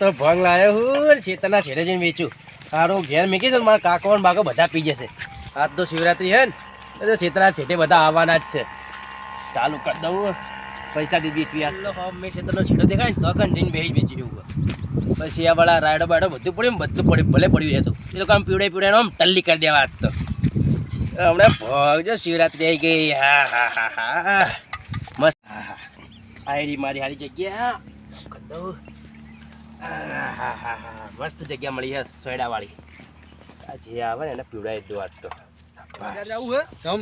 તો ભંગ લાયો હું, શેતરના છેડે જઈને વેચું. સારું ઘેર મૂકી દઉં મારા કાકો ને બાકો બધા પી જશે. આજ તો શિવરાત્રી છે ને એટલે ચેતના છેટે બધા આવવાના જ છે. ચાલુ કરી દઉં પૈસા દીધી આ. મેં ચેતનો છેડો દેખાય ને, તો કન જઈને બેસી વેચી જવું પછી આ વાળા રાયડો બાયડો બધું પડ્યું બધું પડ્યું ભલે પડ્યું હતું એ લોકો આમ પીવડે પીવડે આમ ટલ્લી કરી દેવા આજ તો. હમણાં ભગજો શિવરાત્રી આવી ગઈ. હા હા હા હા મસ્ત. હા હા. આયરી મારી હારી જગ્યા. કરી દઉં. મસ્ત જગ્યા મળી છે સોયડા વાળી જે આવે ને એને પીવડાવી દો આજ તો. જવું હે? જમ.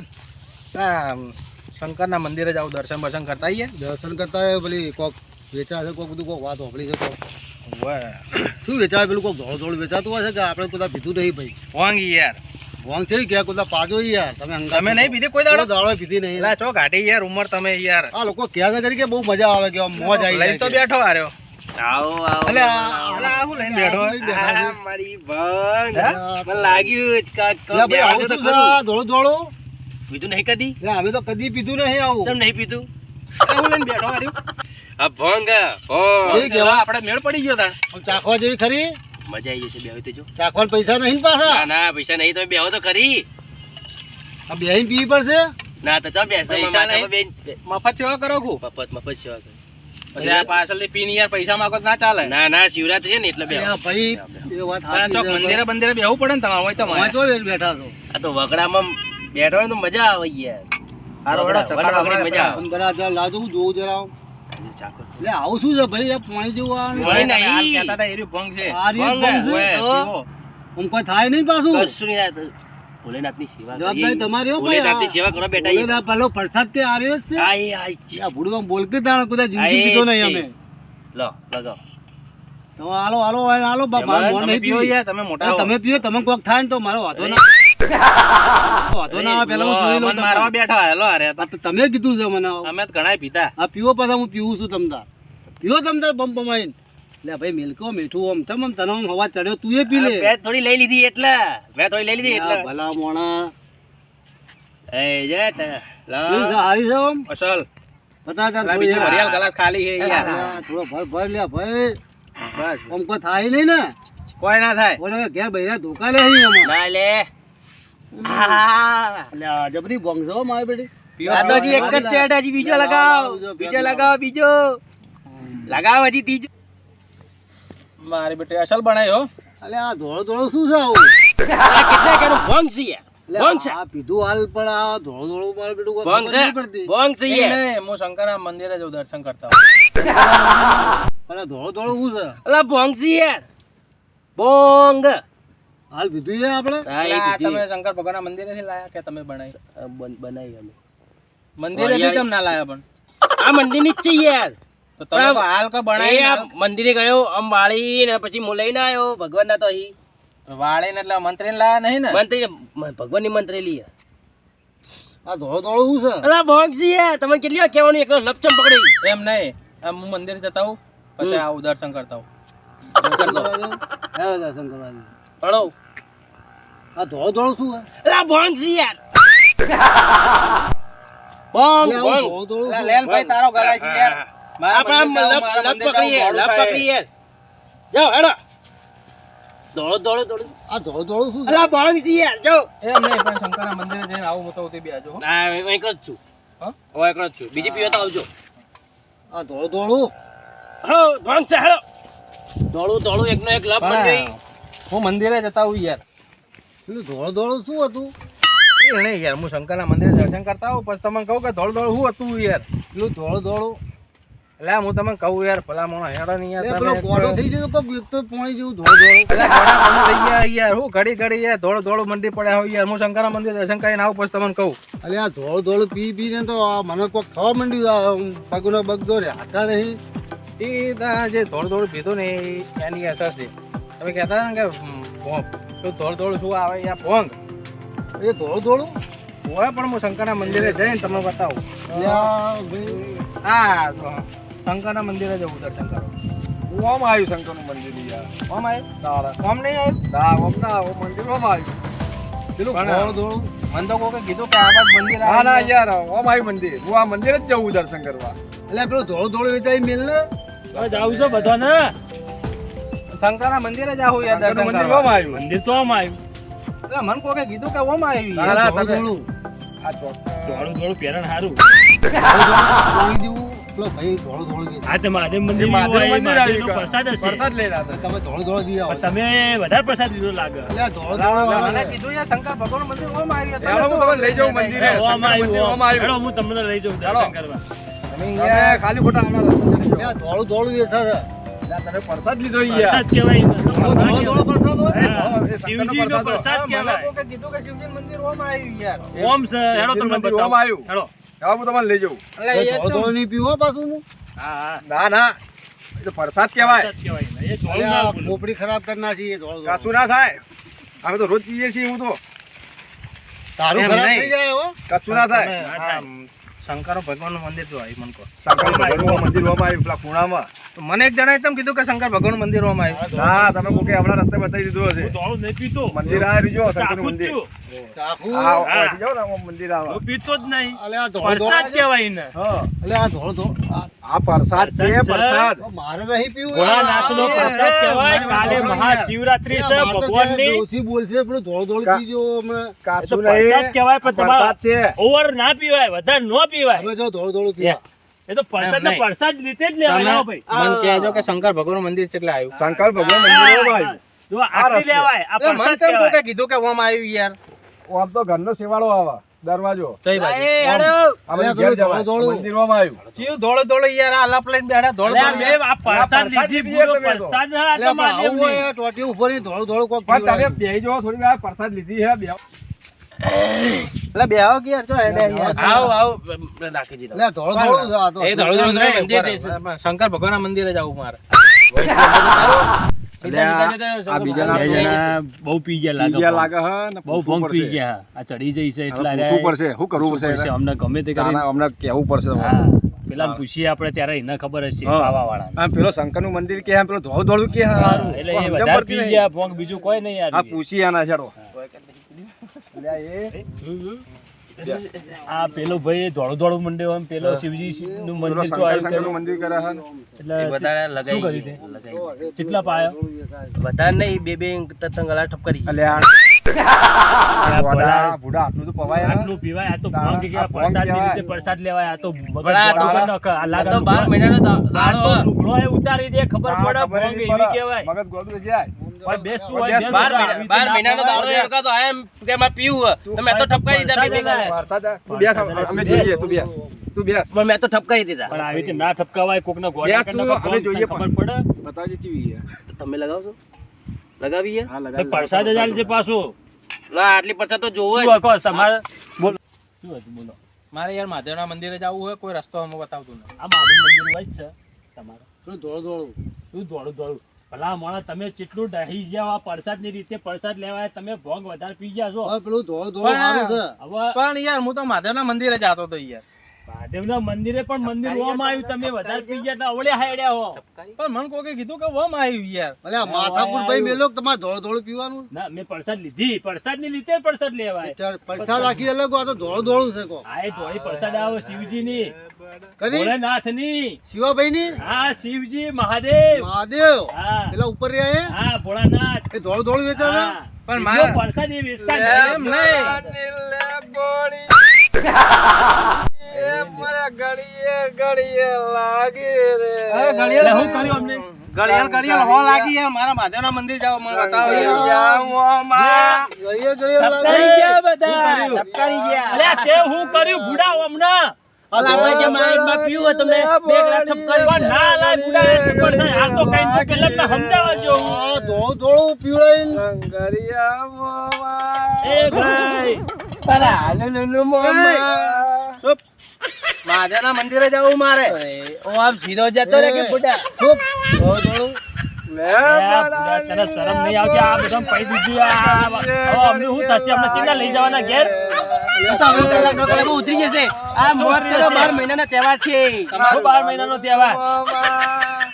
શંકરના મંદિરે જાવ દર્શન બર્શન કરતા આવીએ. દર્શન કરતા હોય પેલી કોક વેચા છે કોક બધું કોક વાત હોપડી છે કોક શું વેચાય? પેલું કોક ધોળ ધોળ વેચાતું હશે કે આપણે બધા પીધું નહીં ભાઈ? વાંગ યાર. વાંગ થઈ ગયા કોઈ પાજો યાર? તમે તમે નહીં પીધી કોઈ કોઈ દાડો દાડો પીધી નહીં. એલા ચો ઘાટી યાર ઉમર તમે યાર. આ લોકો કહે છે કે બહુ મજા આવે કે મોજ આવી તો બેઠો આર્યો આવો આવો અલે આ- આવો. અલા આવું લઈને બેઠો બેઠા મારી ભંગ. મને લાગ્યું જ કાંઈક ભાઈ આવું તો શું છે ખરું. આ ધોળું ધોળું? પીધું નહીં કદી? અમે તો કદી પીધું નહીં આવું. ચમ નહીં પીધું? આવું લઈને બેઠો આર્યો આ ભંગ ભંગ કેવા? આપણે મેળ પડી ગયો તાણ. ચાખવા જેવી ખરી? મજા આવી જશે બેહો તો જો. ચાખવાના પૈસા નહીં ને પાછા? ના ના પૈસા નહીં તો બેહો તો ખરી. આ બેહીને પીવી પડશે? ના તો ચા બેસો મફત સેવા કરો મફત મફત સેવા કરે. પાછળથી પીન યાર પૈસા માંગો તો ના ચાલે. ના ના શિવરાત્રી છે ને એટલે બેહો ભાઈ એ વાત સાચી મંદિરે બંદિરે બેહવું પડે ને તમારે હોય તો વાંચો. બેઠા છો. આ તો વગડામાં બેઠો હોય તો મજા આવે યાર. હારો વડા વગડા મજા આવે પણ બરા જરા લાવજો હું જોઉં જરા. લે. આવું શું છે ભાઈ? આ પાણી જેવું આ પાણી તમે આ નહીં. કહેતા હતા એરી ભંગ છે. આ ભંગ છે. તો? કોઈ થાય નહીં પાછું? કશું નહીં થાય. તો ભોલેનાથની સેવા જવાબદારી તમારી હો ભોલેનાથની સેવા કરો બેટા બોલે પેલો પ્રસાદ કે આ રહ્યો છે? આ એ આ જ છે. આ ભૂડું આમ બોલ કે તાણ કુદા જિંદગી એ નહીં અમે. લો લગાવો તો હાલો હાલો હાલો બાપા એમાં મોન તમે નહીં પીવો પીવી. યાર તમે મોટા તમે પીઓ તમે કોક થાય ને તો મારો વાંધો ના વાંધો ના પેલા હું જોઈ લઉં મારવા બેઠા હેલો અરે તમે કીધું છે મને. અમે ઘણા પીતા આ પીવો પાછા હું પીવું છું તમતાર પીવો તમતાર બમ બમાઈને લે ભાઈ મિલકો મીઠું આમ તમ આમ તને હવા ચડ્યો તું એ પી લે. બે થોડી લઈ લીધી એટલે બે થોડી લઈ લીધી એટલે. ભલા મોણા. એ જેટ લા. હારી છે અસલ. બતા જા થોડી બીજી ગ્લાસ ખાલી છે યાર. થોડો ભર ભર લે ભાઈ બસ. કોઈ થાય નહીં ને? કોઈ ના થાય. ઓલે ઘેર બૈરા ધોકા લે અહીં અમાર ના લે. લે જબરી બોંગ છે હો મારી બેટી. દાદાજી એક જ સેટ હજી બીજો લગાવ. બીજો, બીજો લગાવ બીજો. લગાવ હજી ત્રીજો. મારી બેટી અસલ બનાવ્યો અલે આ ધોળો ધોળો શું છે આવું? આ કેટલા કેનો ભંગ છે એટલે ભંગ છે. આ પીધું હાલ પણ આ ધોળો ધોળો મારું બેટું ભંગ છે. ભંગ છે નહીં, નહીં, હું શંકરના મંદિરે જઉં દર્શન કરતા. પણ આ ધોળો ધોળો શું છે? અલા ભંગ છે યાર. ભંગ. હાલ પીધું છે આપણે? તમે શંકર ભગવાનના મંદિરેથી લાયા કે તમે બનાવી બનાવી અમે. મંદિરેથી કેમ ના લાયા પણ? આ મંદિરની જ છે યાર. તો તમે તો હાલ કો બનાવી મંદિરે ગયો આમ વાળી ને પછી હું લઈને આવ્યો ભગવાન ના તો અહીં. વાળીને એટલે મંત્રીને લાયા નહીં ને? મંત્રી ભગવાનની મંત્રેલી આ ધોળો ધોળો શું છે? અલા ભંગ છે યાર કેટલી વાર કહેવાનું એકલો લપચમ પકડી. એમ નહીં આમ હું મંદિર જતા હોઉં પછી આવું દર્શન કરતા? હે, દર્શન કરવા જાઉં. હળો. આ ધોળો ધોળો શું છે? અલા ભંગ યાર. એટલે શું? લેલભાઈ તારો ગળા છે યાર. આપણે લપ પકડીએ લપ પકડીએ. જાઓ હેડો. દોડો દોડો દોડો. આ ધોળો શું અલા ભંગ યાર પણ શંકરના મંદિરે જઈને આવું હું તો ઉતરી બી આજો ના હું એકલો જ છું. હા? હું એકલો જ છું. બીજી પીવો તો આવજો. આ ધોળો ધોળો હેડો ભંગ છે હેડો. દોડું દોડું એકનો એક લપ ગઈ હું મંદિરે જતા હોઉં યાર. પેલું ધોળો ધોળો શું હતું? એ નહીં યાર હું શંકરના મંદિરે દર્શન કરતા હોઉં પછી તમને કહું કે ધોળ ધોળ શું હતું યાર? પેલું ધોળો ધોળો એટલે હું તમને કહું યાર ભલા મોણા હેડો નહીં યાર પેલો એક થઈ ગયો એક તો પાણી જેવું ધોળો ધોળો. એટલે ગોડા લઈ ગયા યાર હું ઘડી ઘડી યાર ધોળ ધોળ મંડી પડ્યા હોય યાર. હું શંકરના મંદિર દર્શન કરીને આવું પછી તમને કહું. એટલે આ ધોળો ધોળો પી પી ને તો મને કોક ખાવા માંડ્યું પગનો બગદો રે હાથા નહીં. એ જે ધોળ ધોળ પીધું ને એની અસર છે. તમે કહેતા હતા ને કે ભોંગ તો ધોળ ધોળ શું આવે યાર? ભોંગ એ ધોળો ધોળો? હોય પણ હું શંકરના મંદિરે જઈને તમને બતાવું. હા શંકરના મંદિરે જવું છે શંકર. હું આમ આવ્યું શંકરનું મંદિર યાર. કોમ આવ્યું? આમ નહીં આવ્યું? દા ઓમ ના ઓમ મંદિર ઓમ આવ્યું પેલું ધોળો ધોળો મને તો કોકે કીધું કે આ મંદિર ના ના આવે યાર ઓમ આવ્યું મંદિર. હું આ મંદિર જ જવું દર્શન કરવા. એટલે પેલું ધોળો ધોળો વેચાય મિલ ને? જાવ છો બધાને? શંકરના મંદિરે જ આવું યાર દર્શન મંદિર. ઓમ આવ્યું. મંદિર તો આમ આવ્યું. એટલે મને કોકે કીધું કે ઓમ આવ્યું ના, ના. આ સારું પેલો ભાઈ ધોળો ધોળું ગયો. હા તે મહાદેવ મંદિર એ મહાદેવ મંદિર આવ્યું પ્રસાદ હશે. પ્રસાદ લઈ રહ્યા હતા તમે ધોળો ધોળું બી તમે વધારે પ્રસાદ લીધો લાગે. એટલે ધોળો ધોળું ધોળું મને કીધું યાર શંકર ભગવાન મંદિર ઓમ આવ્યું ચાલો હું તમને લઈ જાઉં મંદિરે. મંદિર આવ્યું ઓમ આવ્યું. હેડો, હું તમને લઈ જાઉં દર્શન કરવા. તમે ખાલી ખોટા આવડા ધોળું ધોળું વેચે છે. તમે પ્રસાદ લીધો પ્રસાદ કહેવાય ધોળો ધોળો પ્રસાદ હોય. એ પ્રસાદ કહેવાય. કીધું કે શિવજી મંદિર ઓમ આવ્યું યાર. ઓમ સર હેડો તમને ઓમ આવ્યું. હેડો. ચાલો હું તમને લઈ તો- ધોળું નહીં પીવો પાછું હું. હા હા ના ના એ તો પ્રસાદ કહેવાય પ્રસાદ કહેવાય ને. એ અરે ધોળું આ ના ભૂલો. ખોપડી ખરાબ કરી નાખી એ ધોળું. કશું ના થાય અમે તો રોજ પીએ છીએ હું તો તારું ખરાબ થઈ જાય હો કશું ના થાય. શંકર ભગવાનનું મંદિર જો આવ્યું મને કહો શંકર ભગવાનનું મંદિર ઓમ આવ્યું પેલા ખૂણામાં. તો મને એક જણાએ તમે કીધું કે શંકર ભગવાનનું મંદિર ઓમ આવ્યું. હા તમે કોકે આપણા રસ્તે બતાવી દીધું હશે. હું નહીં પીતો. મંદિર આ રીજો શંકર મંદિર. ચાખું? હા અહીંથી ને મંદિર આવે. હું પીતો જ નહીં. અલે આ ધોળું કહેવાય ને હા. અલે આ ધોળું ધોળું આ પ્રસાદ છે પ્રસાદ છે. મારે નહીં પીવું. ભોળાનાથનો પ્રસાદ કહેવાય કાલે મહાશિવરાત્રી છે ભગવાનની. ક્યાં બોલશે પણ ધોળું ધોળું પીજો તો કાચું પ્રસાદ કહેવાય પણ તમારા પ્રસાદ છે. ઓવર ના પીવાય વધારે ન પીવાય. હવે જો ધોળ ધોળ પીવા. એ તો પ્રસાદ ને પ્રસાદ રીતે જ લેવાય. ભાઈ. મને કહેજો કે શંકર ભગવાન મંદિર કેટલે આવ્યું? શંકર ભગવાન મંદિર ઓમ આવ્યું. જો આટલી લેવાય આ એટલે મને પ્રસાદ કહેવાય. કીધું કે ઓમ આવ્યું યાર. આમ તો ઘરનો સેવાળો આવે. દરવાજો. પ્રસાદ લીધી હા એટલે બે આવો કે યાર હેડે આવ આવ નાખી દીધો એટલે ધોળું ધોળું આ તો. એ ધોળું ધોળું મંદિર શંકર ભગવાનના મંદિરે જવું મારે. આ બીજા જણા બહુ પી ગયા લાગે લાગે હે ને બહુ ભંગ પી ગયા. આ ચડી જઈ છે એટલે પૂછવું પડશે શું કરવું પડશે. અમને ગમે તે કરીને. અમને કહેવું પડશે હા પેલા પૂછીએ આપણે ત્યારે એને ખબર હશે હા. વાળા પેલો શંકરનું મંદિર કે પેલો ધોળું ધોળું કે હારું. એટલે એ વધારે પી ગયા ભોંગ બીજું કોઈ નહીં આ પૂછી આના છેડો. આ પેલો ભાઈ ધોળું ધોળું મંડ્યો એમ પેલો શિવજી નું મંદિર તો આવ્યું મંદિર કરે છે એટલે વધારે તે? લગાઈ કેટલા પાયો? વધારે નહીં બે બે તતંગ અલા ઠપ કરી અલ્યા દા- ઉતારી દે ખબર પડે. મગજ ગોદડું જાય. પણ હોય બેસ બાર બધા. મહિના બાર મહિનાનો દાડો એ તો આયા એમ કે મારે પીવું હે. તો મેં દીધા બે બે ગાલે. વરસાદ તું બેસ અમે જોઈએ તું બેસ. તું બેસ. પણ મેં તો ઠપકારી દીધા. પણ આવી રીતે ના ઠપકાવાય કોકને ગોળા બેસ કરીને તું, ભોંગ અમે જોઈએ ખબર પડે. બતાવજે કેવી છે. તમે લગાવશો લગાવીએ? હા લગાવી પ્રસાદ જ આલજે પાછું. ના આટલી પચાસ તો જોવો શું તમારે બોલો. શું હતું બોલો. મારે યાર મહાદેવના મંદિરે જવું હોય કોઈ રસ્તો અમે બતાવતું નહીં આ મહાદેવ મંદિર હોય જ છે તમારે. શું ધોળું ધોળું? શું ધોળું દોડું ભલા મોણા તમે કેટલું ડહી ગયા આ પ્રસાદની રીતે પ્રસાદ લેવાય તમે ભોગ વધારે પી ગયા છો. હવે પેલું ધોળું ધોળું સારું છે. હવે પણ યાર હું તો મહાદેવના મંદિરે જતો હતો યાર. મહાદેવના મંદિરે પણ મંદિર ઓમ આવ્યું. તમે વધારે પી ગયા એટલે અવળે હાયડ્યા હો. પણ મને કોકે કીધું કે ઓમ આવ્યું યાર. અલ્યા માથાકૂટ ભાઈ મેલો તમારે ધોળું ધોળું પીવાનું? ના મેં પ્રસાદ લીધી. પ્રસાદની રીતે પ્રસાદ લેવાય. પૈસા રાખી અલગ આ તો ધોળું ધોળું છે કો આ ધોળી પ્રસાદ આવે શિવજી ની કરી? ભોળેનાથની શિવાભાઈ ની હા શિવજી મહાદેવ. મહાદેવ? હા. પેલા ઉપર રહ્યા? હા? ભોળાનાથ. એ ધોળ ધોળું વેચે પણ મારા- પ્રસાદ એ વેચતા એમ નહીં. નહીં અરે એટલે ઘડિયાળ શું કર્યું અમને? ઘડિયાળ ઘડિયાળ હો લાગી યાર મારા મહાદેવના મંદિર જાવ મને બતાવો યાર. ગળીએ ગળીએ લાગે. ટપકારી ગયા બધા. ટપકારી ગયા. અલ્યા તે હું કર્યું? બુડા હમણાં. આ જે ધોળું માઇકમાં પીવું હોય બે ગ્લાસ ઠપકારી ના ના બુડા એટલું પડશે હાલ તો કઈ તું પેલા મને સમજાવવા જો આ ધોળું ધોળું પીવડાવીને. એ ભાઈ. મહાદેવના મંદિરે જવું મારે. ઓ આમ સીધો જતો રે કે બુડા ખૂબ ધોળું ધોળું એ તને શરમ નહીં આવતી? આ બધા પૈ દીધું. અમને શું થશે? અમને ચિંતા લઈ જવાના ઘેર? ઉતરી જશે. આ મોર બાર મહિનાના તહેવાર છે. શું બાર મહિનાનો તહેવાર.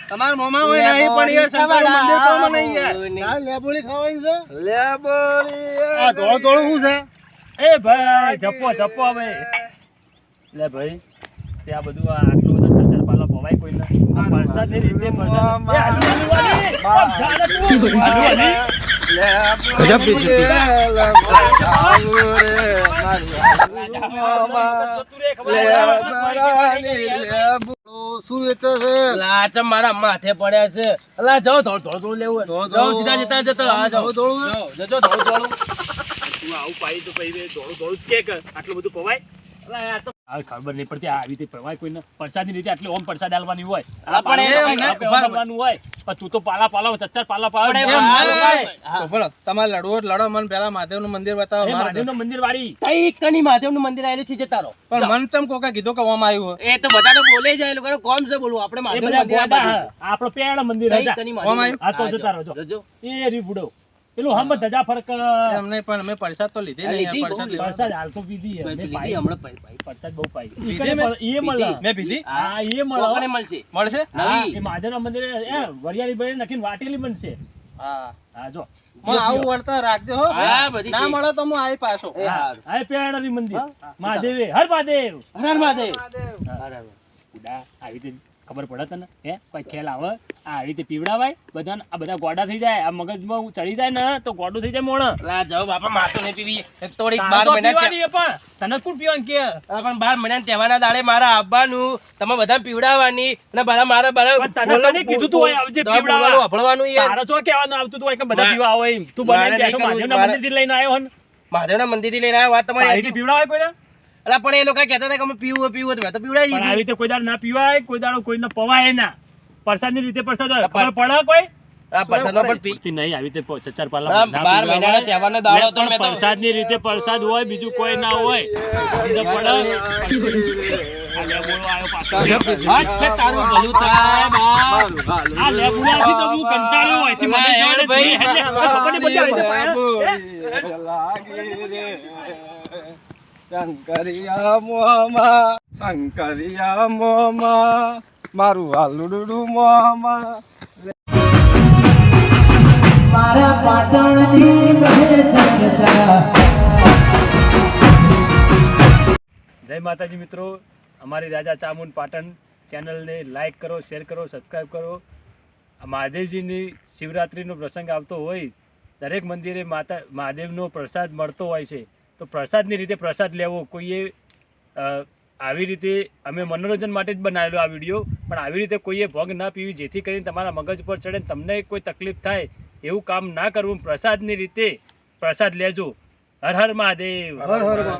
તમારા મોમાં હોય નહીં પણ યાર શંકરનું મંદિર તો મને યાર. આ ખાવાની છે? આ ધોળું ધોળું શું છે? એ ભાઈ જપ્પો જપ્પો ભાઈ લે ભાઈ. તે આ બધું આટલું બધું ચચર પાલા પવાય કોઈને. આ પ્રસાદની રીતે મારા માથે પડ્યા છે. અલા જાઓ થોડું થોડું થોડું લેવું. થોડું જાઓ સીધા જતા જતા જાઓ. થોડું થોડું જજો થોડું થોડું આવું પાઈ તો પઈ દે થોડું દોડું કે કર આટલું બધું પવાય ખબર નહીં પડતી આવી રીતે પવાય કોઈને. પ્રસાદની રીતે આટલી ઓમ પ્રસાદ આલવાની હોય. હોય. પણ તું તો પાલા પાલા ચચ્ચર પાલા પાલા બોલો તમારે લડવો લડો મને પેલા મહાદેવનું મંદિર બતાવો મહાદેવનું મહાદેવનું મંદિર વાળી કઈ કની મહાદેવનું મંદિર આવેલું છે તારો? પણ મન તમ કોકા કીધું કે ઓમ આવ્યું એ તો બધા તો બોલે જાય એ લોકોને કોમ છે બોલવું આપણે એ મહાદેવનું મંદિર. આપણો પેણ મંદિર. ઓમ આવ્યું? આ તો હા, જતા રહો, એ રી બુડો. પેલું હમ ધજા ફરક એમ નહીં પણ અમે પ્રસાદ તો લીધી નહીં પરસાદ પ્રસાદ હાલ તો પીધી મેં અમે લીધી હમણાં પાઈ, પાઈ. પ્રસાદ બહુ પાઈ. પીધી મેં? એ મળે. મેં પીધી? હા એ કોકને કોને મળશે? મળશે? નવી. એ મહાદેવના મંદિરે એ વરિયાળી ભાઈ નખીન વાટેલી બનશે. હા. હા જો. આવું વળતા રાખજો હો ના મળે તો હું આવી પાછો. હા પેરણરી મંદિર? મહાદેવે હર મહાદેવ હર મહાદેવ હર હર. ઉડા આવી ખબર પડે તને? હે? કોઈ ખેલ આવે? આ આવી રીતે પીવડાવાય? બધાને આ બધા ગોડા થઈ જાય? આ મગજમાં ચડી જાય ને તો ગોડું થઈ જાય મોણ. લા જાવ બાપા માથું નહીં પીવી. તારે બાર મહિના પણ. તને કોણ પીવાનું કે? પણ બાર મહિના તહેવારના દાડે મારા આવવાનું તમે બધા પીવડાવવાની અને બધા મારા બધા તને કીધું તું હોય આવજે પીવડાવવાનું અભળવાનું યાર. તારો શું કહેવાનું આવતું તું હોય કે બધા પીવા આવે એમ? તું નહીં બેઠો મહાદેવના મંદિરથી લઈને આવ્યો ને? મહાદેવના મંદિરથી લઈને આવ્યો વાત તમારી. પીવડાવાય કોઈને? અલા, પણ એ લોકો કહેતા હતા કે અમે પીવું પીવું હોય તો મેં તો પીવડાવી પણ આવી રીતે કોઈ દાડો ના પીવાય કોઈ દાડો કોઈને પવાય ના. પ્રસાદની રીતે પ્રસાદ હોય. પણ- ખબર પડે કોઈ? આ પ્રસાદનો પણ પી- નહીં આવી રીતે પ- ચચાર પાલા હા, ના રીતે પ્રસાદ હોય બીજું કોઈ ના હોય. સમજે પડે. શંકરિયા મોમાં શંકરિયા મોમાં મારું મોમાં. જય માતાજી મિત્રો અમારી રાજા ચામુંડ પાટણ ચેનલને લાઈક કરો શેર કરો સબસ્ક્રાઈબ કરો. આ મહાદેવજીની શિવરાત્રિનો પ્રસંગ આવતો હોય દરેક મંદિરે માતા મહાદેવનો પ્રસાદ મળતો હોય છે. તો પ્રસાદની રીતે પ્રસાદ લેવો, કોઈએ આવી રીતે અમે મનોરંજન માટે જ બનાવેલો આ વીડિયો, પણ આવી રીતે કોઈએ ભોગ ના પીવી, જેથી કરીને તમારા મગજ પર ચડે તમને કોઈ તકલીફ થાય, એવું કામ ના કરવું. પ્રસાદની રીતે પ્રસાદ લેજો. હર હર મહાદેવ. હર હર.